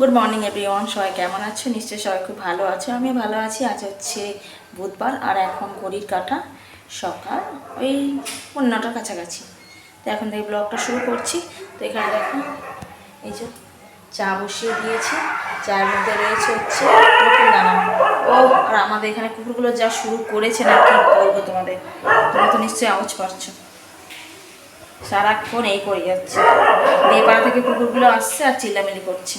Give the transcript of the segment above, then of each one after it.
Good morning everyone সবাই কেমন আছো? নিশ্চয়ই সবাই খুব ভালো আছো। আমি ভালো আছি। আজ হচ্ছে বুধবার, আর এখন ঘড়ির কাটা সকাল। ওই পনেরোটার কাছাকাছি। তো এখন থেকে ব্লগটা শুরু করছি। তো এখানে দেখো, এই যে চা বসিয়ে দিয়েছি। চায়ের মধ্যে রয়েছে হচ্ছে দানা। ও, আর আমাদের এখানে কুকুরগুলো যা শুরু করেছে না, কি বলব তোমাদের? তোমরা তো নিশ্চয়ই আওয়াজ পাচ্ছ। সারাক্ষণ এই করে যাচ্ছে। দিয়ে থেকে কুকুরগুলো আসছে আর চিল্লামিলি করছে।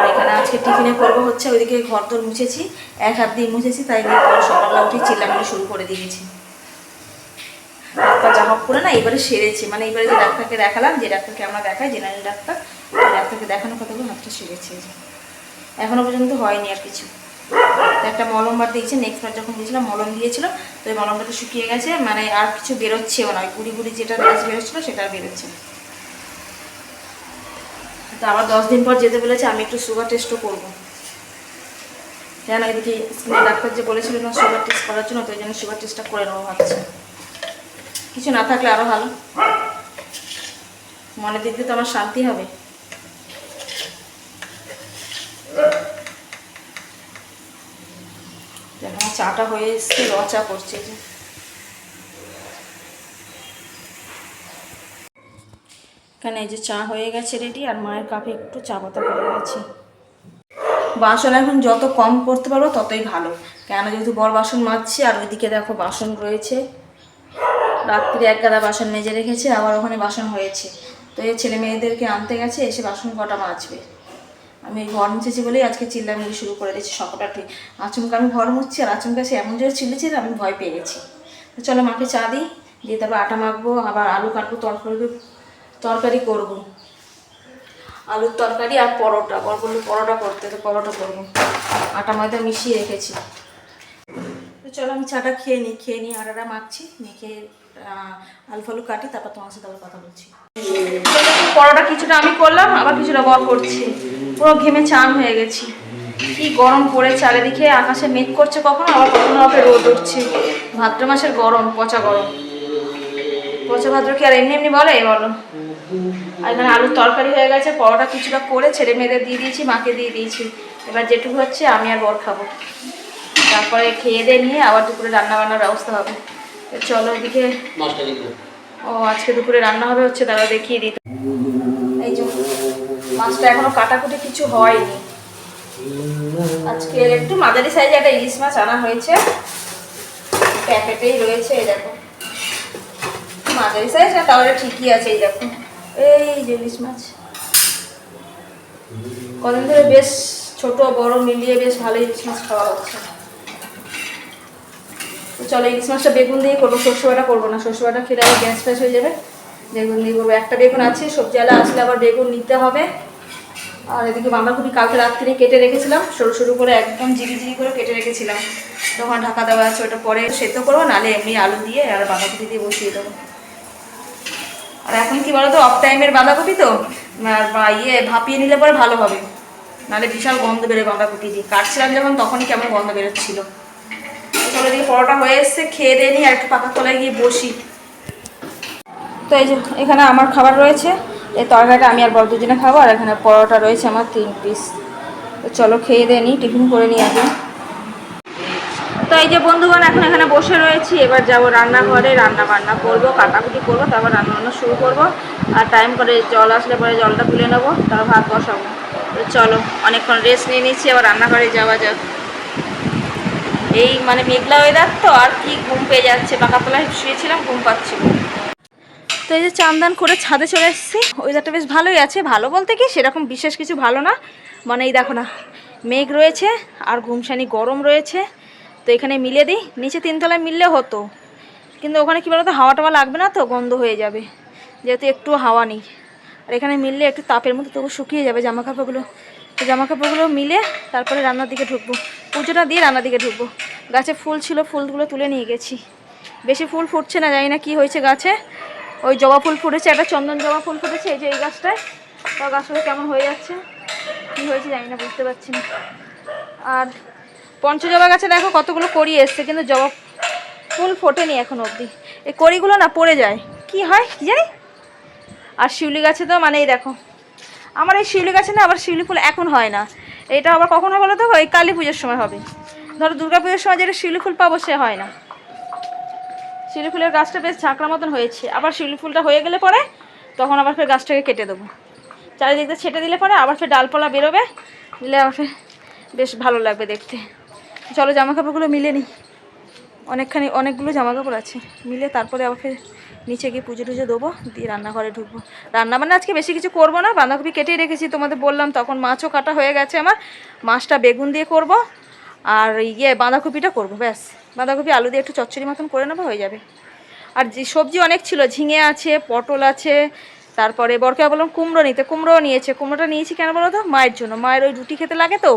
আর এখানে আজকে টিফিনে করব হচ্ছে ওইদিকে ঘর তোর মুছেছি, এক হাত দিয়ে মুছেছি, তাই পরে সকালবেলা উঠে চিল্লামিলি শুরু করে দিয়েছি পা জামা করে না, এবারে সেরেছে মানে এবারে যে ডাক্তারকে দেখালাম, যে ডাক্তারকে আমরা দেখাই, জেনারেল ডাক্তার ডাক্তারকে দেখানোর কথাগুলো হাতটা সেরেছে এই যে। এখনও পর্যন্ত হয়নি আর কিছু একটা মলম বার দিয়েছে নেক্সট বার যখন গেছিলাম মলম দিয়েছিল, তো ওই মলমটা তো শুকিয়ে গেছে মানে আর কিছু বেরোচ্ছেও না গুড়ি গুড়ি যেটা বেরোচ্ছিল, সেটা বেরোচ্ছে না। তো আবার দশ দিন পর যেতে বলেছে, আমি একটু সুগার টেস্টও করব। কেন এদিকে স্কিনের ডাক্তার যে বলেছিল না সুগার টেস্ট করার জন্য, তো ওই জন্য সুগার টেস্টটা করে নেব ভাবছি কিছু না থাকলে আরও ভালো। মনের দিক দিয়ে তো আমার শান্তি হবে। চাটা হয়ে এসছে র চা করছে যে। এখানে এই যে চা হয়ে গেছে রেডি আর মায়ের কাপে একটু চা পাতা করে গেছে। বাসন এখন যত কম করতে পারব ততই ভালো। কেন যেহেতু বড় বাসন মাজছি আর ওইদিকে দেখো বাসন রয়েছে। রাত্রি এক গাদা বাসন মেজে রেখেছে, আবার ওখানে বাসন হয়েছে। তো এই ছেলে মেয়েদেরকে আনতে গেছে, এসে বাসন কটা মাজবে। আমি ঘর মুছেছি বলেই আজকে চিল্লামিলি শুরু করে দিয়েছি সকালটা ঠিক। আচমকা আমি ঘর মুছছি আর আচমকা সে এমন জোরে চিল্লেছে আমি ভয় পেয়ে গেছি। তো চলো মাকে চা দিই, দিয়ে তারপর আটা মাখবো, আবার আলু কাটবো, তরকারি তরকারি করব। আলুর তরকারি আর পরোটা। বর বলল পরোটা করতে, তো পরোটা করব। আটা ময়দা মিশিয়ে রেখেছি। তো চলো আমি চাটা খেয়ে নিই খেয়ে নিই আটাটা মাখছি মেখে আলু ফালু কাটি, তারপর তোমার সাথে আবার কথা বলছি। পরোটা কিছুটা আমি করলাম, আবার কিছুটা বর করছি। পুরো ঘেমে চান হয়ে গেছি। কি গরম পড়ে চারিদিকে আকাশে মেঘ করছে কখনো, আবার কখনো আবার রোদ উঠছে। ভাদ্র মাসের গরম, পচা গরম। পচা ভাদ্র কি আর এমনি এমনি বলে, বলো? আর এখানে আলুর তরকারি হয়ে গেছে পরোটা কিছুটা করে ছেলে মেয়েদের দিয়ে দিয়েছি মাকে দিয়ে দিয়েছি। এবার যেটুকু হচ্ছে আমি আর বর খাব। তারপরে খেয়ে দিয়ে নিয়ে আবার দুপুরে রান্না বান্নার ব্যবস্থা হবে। তো চলো এদিকে। ও আজকে দুপুরে রান্না হবে হচ্ছে তারা দেখিয়ে দিত এই যে মাছটা এখনও কাটাকুটি কিছু হয়নি। আজকে একটু মাঝারি সাইজে একটা ইলিশ মাছ আনা হয়েছে। প্যাকেটেই রয়েছে এই দেখো। মাঝারি সাইজ না তাহলে ঠিকই আছে এই দেখো। এই যে মাছ। কদিন ধরে বেশ ছোট, বড়, মিলিয়ে বেশ ভালো ইলিশ মাছ খাওয়া হচ্ছে। চলো ইলিশ মাছটা বেগুন দিয়ে করব, সর্ষে বাটা করব না। সর্ষে বাটা খেলে আবার গ্যাস ফ্যাস হয়ে যাবে। বেগুন দিয়ে করব। একটা বেগুন আছে সবজিওয়ালা আসলে আবার বেগুন নিতে হবে। আর এদিকে বাঁধাকপি কালকে রাত্রে কেটে রেখেছিলাম, সরু সরু করে একদম জিরি করে কেটে রেখেছিলাম। তখন ঢাকা দেওয়া আছে, ওটা পরে সেদ্ধ করব নাহলে এমনি আলু দিয়ে আর বাঁধাকপি দিয়ে বসিয়ে দেবো। আর এখন কি বলতো অফ টাইমের বাঁধাকপি তো? ইয়ে ভাপিয়ে নিলে পরে ভালো হবে। নাহলে বিশাল গন্ধ বেরোয় বাঁধাকপি দিয়ে। কাটছিলাম যখন, তখনই কেমন গন্ধ বেরোচ্ছিল। চলো দিয়ে পরোটা হয়ে এসছে, খেয়ে দিয়ে নিই আর একটু পাকা তলায় গিয়ে বসি। তো এই যে, এখানে আমার খাবার রয়েছে। এই তরকারিটা আমি আর বড় দুজনে খাব, আর এখানে পরোটা রয়েছে আমার তিন পিস তো চলো খেয়ে দিয়ে নিই, টিফিন করে নিই আগে। তো এই যে বন্ধুগণ, এখন এখানে বসে রয়েছি। এবার যাব রান্নাঘরে রান্না বান্না করব, কাটাকুটি করব, তারপর রান্না বান্না শুরু করব। আর টাইম করে জল আসলে পরে জলটা তুলে নেব, তারপর ভাত বসাবো। তো চলো, অনেকক্ষণ রেস্ট নিয়ে নিচ্ছি আবার রান্নাঘরে যাওয়া যাক। এই মানে মেঘলা ওয়েদার তো, আর কি ঘুম পেয়ে যাচ্ছে। পাকাতলায় শুয়েছিলাম, ঘুম পাচ্ছিল তো এই যে চান্দান করে ছাদে চলে এসেছি। ওয়েদারটা বেশ ভালোই আছে। ভালো বলতে কি, সেরকম বিশেষ কিছু ভালো না। মানে এই দেখো না, মেঘ রয়েছে, আর ঘুমসানি গরম রয়েছে। তো এখানে মিলে দিই। নিচে তিনতলায় মিললে হতো। কিন্তু ওখানে কী বলতো, হাওয়া টাওয়া লাগবে না তো, গন্ধ হয়ে যাবে। যেহেতু একটু হাওয়া নেই। আর এখানে মিললে একটু তাপের মতো তবু শুকিয়ে যাবে জামা কাপড়গুলো তো জামা কাপড়গুলো মিলে তারপরে রান্নার দিকে ঢুকবো। পুজোটা দিয়ে রান্নার দিকে ঢুকবো। গাছে ফুল ছিল, ফুলগুলো তুলে নিয়ে গেছি। বেশি ফুল ফুটছে না, জানি না কি হয়েছে গাছে। ওই জবা ফুল ফুটেছে, একটা চন্দন জবা ফুল ফুটেছে, এই যে এই গাছটায়। তো গাছগুলো কেমন হয়ে যাচ্ছে? কী হয়েছে জানি না, বুঝতে পারছি না। আর পঞ্চজবা গাছে দেখো কতগুলো কড়ি এসছে, কিন্তু জবা ফুল ফোটেনি এখন অবধি। এই কড়িগুলো না পড়ে যায়। কি হয়, কি জানি? আর শিউলি গাছে তো মানেই দেখো। আমার এই শিউলি গাছে না আবার শিউলি ফুল এখন হয় না। এটা আবার কখন হবে বলো তো ওই কালী পুজোর সময় হবে। ধরো দুর্গা পুজোর সময় যেটা শিউলি ফুল পাবো সে হয় না। শিউলি ফুলের গাছটা বেশ ঝাঁকড়া মতন হয়েছে। আবার শিউলি ফুলটা হয়ে গেলে পরে তখন আবার ফের গাছটাকে কেটে দেবো। চারিদিকটা ছেটে দিলে পরে আবার ফের ডালপালা বেরোবে। দিলে আবার ফের বেশ ভালো লাগবে দেখতে। চলো জামা কাপড়গুলো মিলে নিই। অনেকখানি, অনেকগুলো জামা কাপড় আছে। মিলে তারপরে আবার ফের নিচে গিয়ে পুজো টুজো দেবো, দিয়ে রান্নাঘরে ঢুকবো। রান্না মানে আজকে বেশি কিছু করব না, বাঁধাকপি কেটেই রেখেছি তোমাদের বললাম, তখন মাছও কাটা হয়ে গেছে আমার। মাছটা বেগুন দিয়ে করব, আর ইয়ে বাঁধাকপিটা করব, ব্যাস। বাঁধাকপি, আলু দিয়ে একটু চচ্চড়ি মতন করে নেব, হয়ে যাবে। আর যে সবজি অনেক ছিল, ঝিঙে আছে, পটল আছে, তারপরে বরকে বললাম কুমড়ো নিতে, কুমড়োও নিয়েছে। কুমড়োটা নিয়েছি কেন বলো তো? মায়ের জন্য। মায়ের ওই রুটি খেতে লাগে তো।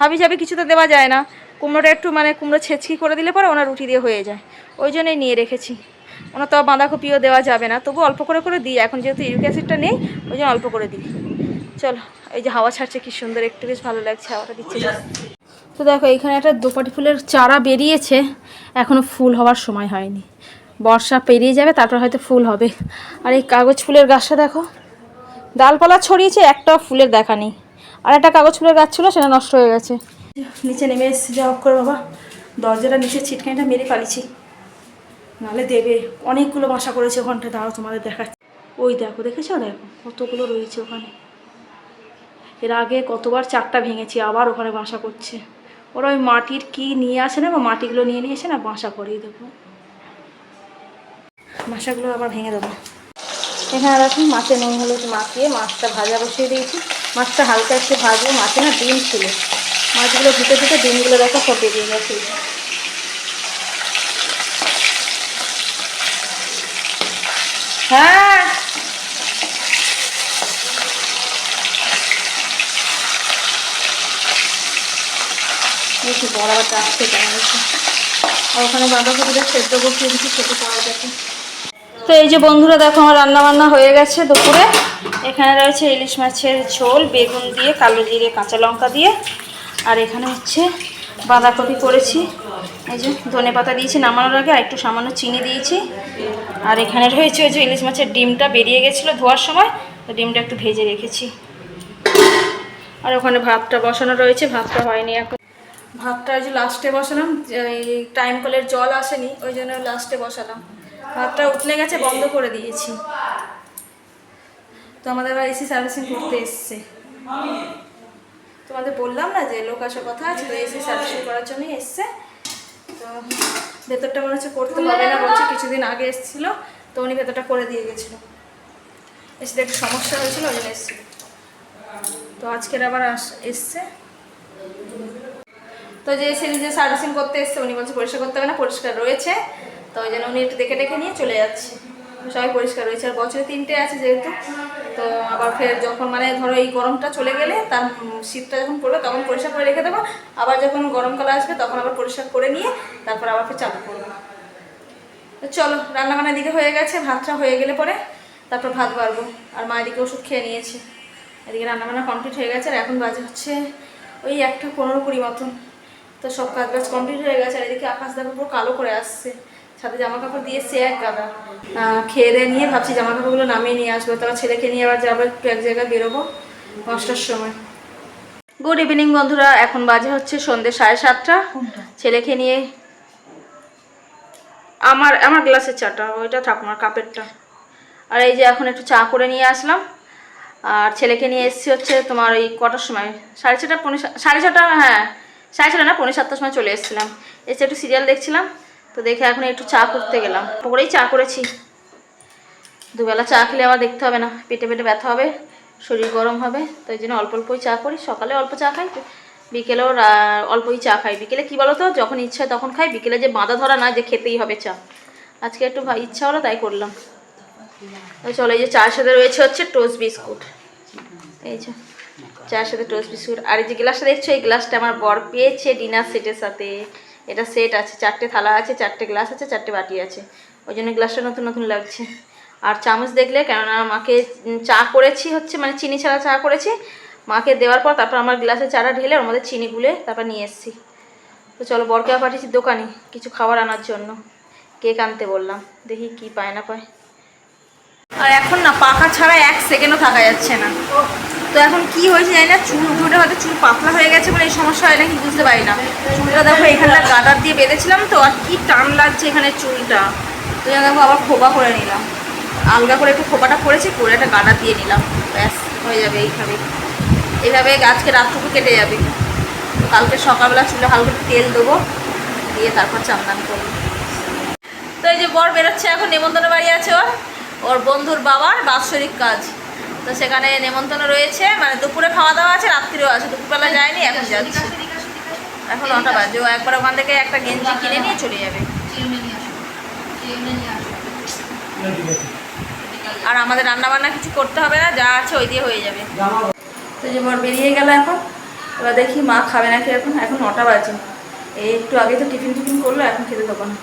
হাবি যাবি কিছু তো দেওয়া যায় না। কুমড়োটা একটু মানে কুমড়ো ছেঁচকি করে দিলে পরে ওনার রুটি দিয়ে হয়ে যায়। ওই জন্যই নিয়ে রেখেছি। ওনার তো বাঁধাকপিও দেওয়া যাবে না। তবু অল্প করে করে দিই। এখন যেহেতু ইউরিক অ্যাসিডটা নেই, ওই জন্য অল্প করে দিই। চলো, এই যে হাওয়া ছাড়ছে, কি সুন্দর। একটু বেশ ভালো লাগছে হাওয়াটা দিচ্ছে। তো দেখো এইখানে একটা দোপাটি ফুলের চারা বেরিয়েছে। এখনও ফুল হওয়ার সময় হয়নি। বর্ষা পেরিয়ে যাবে, তারপর হয়তো ফুল হবে। আর এই কাগজ ফুলের গাছটা দেখো। ডালপালা ছড়িয়েছে একটা ফুলের দেখা নেই। আর একটা কাগজ ফুলের গাছ ছিল, সেটা নষ্ট হয়ে গেছে। নিচে নেমে এসেছি, যা হোক করে বাবা। দরজাটা নিচে ছিটকানিটা মেরে পালিছি নাহলে দেবে। অনেকগুলো বাসা করেছে ওখানটা। দাঁড়াও, তোমাদের দেখাচ্ছি। ওই দেখো, দেখেছ? দেখো, কতগুলো রয়েছে ওখানে। এর আগে কতবার চারটা ভেঙেছি, আবার ওখানে বাসা করছে। ওরা ওই মাটির কি নিয়ে আসে না, বা মাটিগুলো নিয়ে নিয়ে এসে না বাসা করেই দেবো। বাসাগুলো আবার ভেঙে দেবো। এখানে রাখুন মাছে নুন, হলুদ মাখিয়ে মাছটা ভাজা বসিয়ে দিয়েছি। মাছটা হালকা একটু ভাজবো। মাছে না ডিম ছিল। মাছগুলো ধুতে ধুতে ডিমগুলো দেখো সব বেরিয়ে গেছে। হ্যাঁ। দেখি বড় আসছে, কেমন আর ওখানে বাঁধাকপিটা সেদ্ধ বসিয়ে দিচ্ছি পাওয়া যাবে তো এই যে বন্ধুরা, দেখো আমার রান্না বান্না হয়ে গেছে দুপুরে। এখানে রয়েছে ইলিশ মাছের ঝোল, বেগুন দিয়ে, কালো জিরে, কাঁচা লঙ্কা দিয়ে। আর এখানে হচ্ছে বাঁধাকপি করেছি। এই যে ধনে পাতা দিয়েছি নামানোর আগে, আর একটু সামান্য চিনি দিয়েছি। আর এখানে রয়েছে ওই যে ইলিশ মাছের ডিমটা বেরিয়ে গেছিল ধোয়ার সময়, তো ডিমটা একটু ভেজে রেখেছি। আর ওখানে ভাতটা বসানো রয়েছে, ভাতটা হয়নি এখন। ভাতটা ওই যে লাস্টে বসালাম টাইম কলের জল আসেনি, ওই জন্য লাস্টে বসালাম। ভাতটা উঠলে গেছে, বন্ধ করে দিয়েছি। তো আমাদের আবার এসি সার্ভিসিং করতে এসছে। তোমাদের বললাম না যে লোক আসার কথা আছে তো এসি সার্ভিসিং করার জন্যই এসছে। তো ভেতরটা মনে হচ্ছে করতে হবে না বলছে কিছুদিন আগে এসেছিল তো উনি ভেতরটা করে দিয়ে গেছিল। এসে একটু সমস্যা হয়েছিল ওই জন্য এসেছিল। তো আজকের আবার আস এসছে। তো যে এসে যে সার্ভিসিং করতে এসছে উনি বলছে পরিষ্কার করতে হবে না পরিষ্কার রয়েছে। তো ওই জন্য উনি একটু দেখে দেখে নিয়ে চলে যাচ্ছে। সবাই পরিষ্কার রয়েছে। আর বছরে তিনটে আছে যেহেতু, তো আবার ফের যখন মানে ধরো এই গরমটা চলে গেলে তার শীতটা যখন পড়বে তখন পরিষ্কার করে রেখে দেবো। আবার যখন গরমকাল আসবে তখন আবার পরিষ্কার করে নিয়ে তারপর আবার ফের চালু করব। চলো রান্নাবান্নার দিকে হয়ে গেছে, ভাতটা হয়ে গেলে পরে তারপর ভাত বাড়বো। আর মা এদিকে ওষুধ খেয়ে নিয়েছে। এদিকে রান্নাবান্না কমপ্লিট হয়ে গেছে, আর এখন বাজে হচ্ছে ওই একটা পনেরো কুড়ি মতন। তো সব কাজ বাজ কমপ্লিট হয়ে গেছে, আর এদিকে আকাশ দেখো পুরো কালো করে আসছে। সাথে জামা কাপড় দিয়ে সে এক গাদা। খেয়ে দিয়ে নিয়ে ভাবছি জামা কাপড়গুলো নামিয়ে নিয়ে আসব। তারপর ছেলেকে নিয়ে আবার যাব একটু এক জায়গায় বেরোবো পাঁচটার সময়। গুড ইভিনিং বন্ধুরা। এখন বাজে হচ্ছে সন্ধ্যে সাড়ে সাতটা। ছেলেকে নিয়ে আমার আমার গ্লাসের চাটা ওইটা ঠাকুমার কাপেরটা। আর এই যে এখন একটু চা করে নিয়ে আসলাম। আর ছেলেকে নিয়ে এসেছি হচ্ছে তোমার ওই কটার সময়? সাড়ে ছটা পৌনে সা- সাড়ে ছটা হ্যাঁ সাড়ে ছটা না পনেরো সাতটার সময় চলে এসেছিলাম। এসে একটু সিরিয়াল দেখছিলাম। তো দেখে এখন একটু চা করতে গেলাম। পরেই চা করেছি। দুবেলা চা খেলে আবার দেখতে হবে না, পেটে পেটে ব্যথা হবে, শরীর গরম হবে, তো এই জন্য অল্প অল্পই চা করি। সকালে অল্প চা খাই, বিকেলেও অল্পই চা খাই। বিকেলে কী বলো তো যখন ইচ্ছা হয় তখন খাই, বিকেলে যে বাঁধা ধরা না, যে খেতেই হবে চা। আজকে একটু ইচ্ছা হলো তাই করলাম। তো চলো এই যে চায়ের সাথে রয়েছে হচ্ছে টোস্ট বিস্কুট। এই যে চায়ের সাথে টোস্ট বিস্কুট। আর এই যে গ্লাসটা দেখছ, এই গ্লাসটা আমার বর পেয়েছে ডিনার সেটের সাথে। এটা সেট আছে, চারটে থালা আছে, চারটে গ্লাস আছে, চারটে বাটি আছে। ওই জন্য গ্লাসটা নতুন নতুন লাগছে। আর চামচ দেখলে, কেননা মাকে চা করেছি হচ্ছে মানে চিনি ছাড়া চা করেছি, মাকে দেওয়ার পর তারপর আমার গ্লাসে চাটা ঢেলে ওর মধ্যে চিনি গুলে তারপর নিয়ে এসেছি। তো চলো, বরকে পাঠিয়েছি দোকানে কিছু খাবার আনার জন্য। কেক আনতে বললাম, দেখি কি পায় না পায়। আর এখন না, পাখা ছাড়া এক সেকেন্ডও থাকা যাচ্ছে না। তো এখন কি হয়েছে জানি না, চুল হয়তো চুল পাতলা হয়ে গেছে বলে এই সমস্যা হয় নাকি বুঝতে পারি না। চুলটা দেখো এখানটা গাডার দিয়ে বেঁধেছিলাম তো, আর কি টান লাগছে এখানে চুলটা। তো দেখো আবার খোপা করে নিলাম। আলগা করে একটু খোপাটা করেছি, করে একটা গাডার দিয়ে নিলাম। ব্যাস, হয়ে যাবে এইভাবে এইভাবে গাছকে রাতটুকু কেটে যাবে। তো কালকে সকালবেলা চুলে হালকা তেল দেবো, দিয়ে তারপর চান্দান করব। তো এই যে বর বেরোচ্ছে, এখন নেমন্তন্ন বাড়ি আছে ওর। ওর বন্ধুর বাবার বাৎসরিক কাজ। তো সেখানে নেমন্তন্ন রয়েছে। মানে দুপুরে খাওয়া দাওয়া আছে, রাত্রিও আছে। দুপুরবেলা যায়নি, এখন যাচ্ছে। এখন নটা বাজে। ও একবার ওখান থেকে একটা গেঞ্জি কিনে নিয়ে চলে যাবে। আর আমাদের রান্না বান্না কিছু করতে হবে না, যা আছে ওই দিয়ে হয়ে যাবে। তো যে বর বেরিয়ে গেল এখন, এবার দেখি মা খাবে নাকি এখন। এখন নটা বাজে। এই একটু আগে তো টিফিন টিফিন করল, এখন খেতে দেবো না।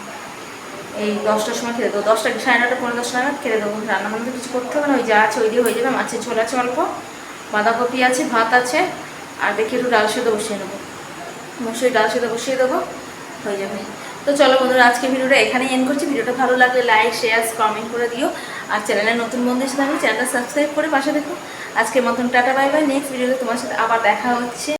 এই দশটার সময় খেতে দেবো। দশটা সাড়ে নটা পনেরো দশটা নাগাদ খেতে দেবো। রান্না বান্না কিছু করতে হবে না, ওই যা আছে ওই দিয়ে হয়ে যাবে। মাছের ঝোল আছে অল্প, বাঁধাকপি আছে, ভাত আছে, আর দেখি একটু ডাল সেদ্ধ বসিয়ে নেব। মসুরি ডাল সেদ্ধ বসিয়ে দেবো, হয়ে যাবে। তো চলো বন্ধুরা, আজকে ভিডিওটা এখানেই এন্ড করছি। ভিডিওটা ভালো লাগলে লাইক শেয়ার কমেন্ট করে দিও। আর চ্যানেলের নতুন বন্ধুদের সাথে আমি চ্যানেলটা সাবস্ক্রাইব করে পাশে দেখো। আজকের মতন টাটা বাই বাই নেক্সট ভিডিওতে তোমার সাথে আবার দেখা হচ্ছে।